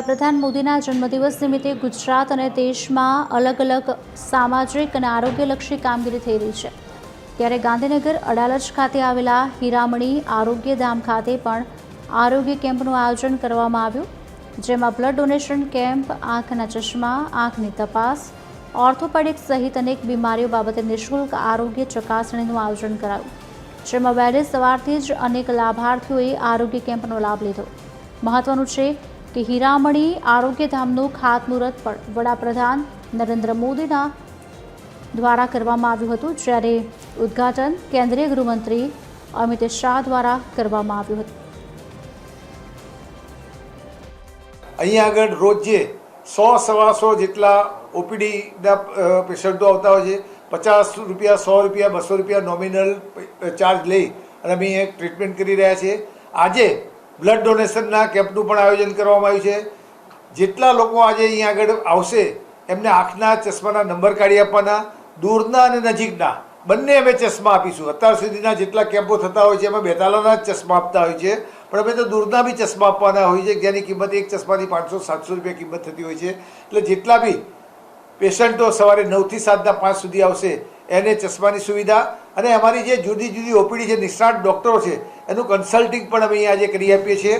વડાપ્રધાન મોદીના જન્મદિવસ નિમિત્તે ગુજરાત અને દેશમાં અલગ અલગ સામાજિક અને આરોગ્યલક્ષી કામગીરી થઈ રહી છે. ત્યારે ગાંધીનગર અડાલજ ખાતે આવેલા હીરામણી આરોગ્યધામ ખાતે પણ આરોગ્ય કેમ્પનું આયોજન કરવામાં આવ્યું, જેમાં બ્લડ ડોનેશન કેમ્પ, આંખના ચશ્મા, આંખની તપાસ, ઓર્થોપેડિક સહિત અનેક બીમારીઓ બાબતે નિઃશુલ્ક આરોગ્ય ચકાસણીનું આયોજન કરાયું, જેમાં વહેલી સવારથી જ અનેક લાભાર્થીઓએ આરોગ્ય કેમ્પનો લાભ લીધો. મહત્વનું છે કે હીરામણી આરોગ્યધામનું ખાતમુહૂર્ત પણ વડાપ્રધાન નરેન્દ્ર મોદીના દ્વારા કરવામાં આવ્યું હતું, જ્યારે ઉદ્ઘાટન કેન્દ્રીય ગૃહમંત્રી અમિત શાહ દ્વારા કરવામાં આવ્યું હતું. અહીંયા આગળ રોજે સો સવાસો જેટલા ઓપીડીના પેશન્ટો આવતા હોય છે. પચાસ રૂપિયા, સો રૂપિયા, બસો રૂપિયા નોમિનલ ચાર્જ લઈ અને અમે ટ્રીટમેન્ટ કરી રહ્યા છીએ. આજે બ્લડ ડોનેશનના કેમ્પનું પણ આયોજન કરવામાં આવ્યું છે. જેટલા લોકો આજે અહીંયા આગળ આવશે, એમને આંખના ચશ્માના નંબર કાઢી આપવાના, દૂરના અને નજીકના, બંને અમે ચશ્મા આપીશું. અત્યાર સુધીના જેટલા કેમ્પો થતા હોય છે, એમાં બેતાલાના જ ચશ્મા આપતા હોય છે. પણ અમે તો દૂરના બી ચશ્મા આપવાના હોય છે, જેની કિંમત એક ચશ્માની પાંચસો, સાતસો રૂપિયા કિંમત થતી હોય છે. એટલે જેટલા બી પેશન્ટો સવારે નવથી સાતના પાંચ સુધી આવશે એને ચશ્માની સુવિધા અને અમારી જે જુદી જુદી ઓપીડી છે નિષ્ણાત ડૉક્ટરો છે, એનું કન્સલ્ટિંગ પણ અમે અહીંયા આજે કરી આપીએ છીએ.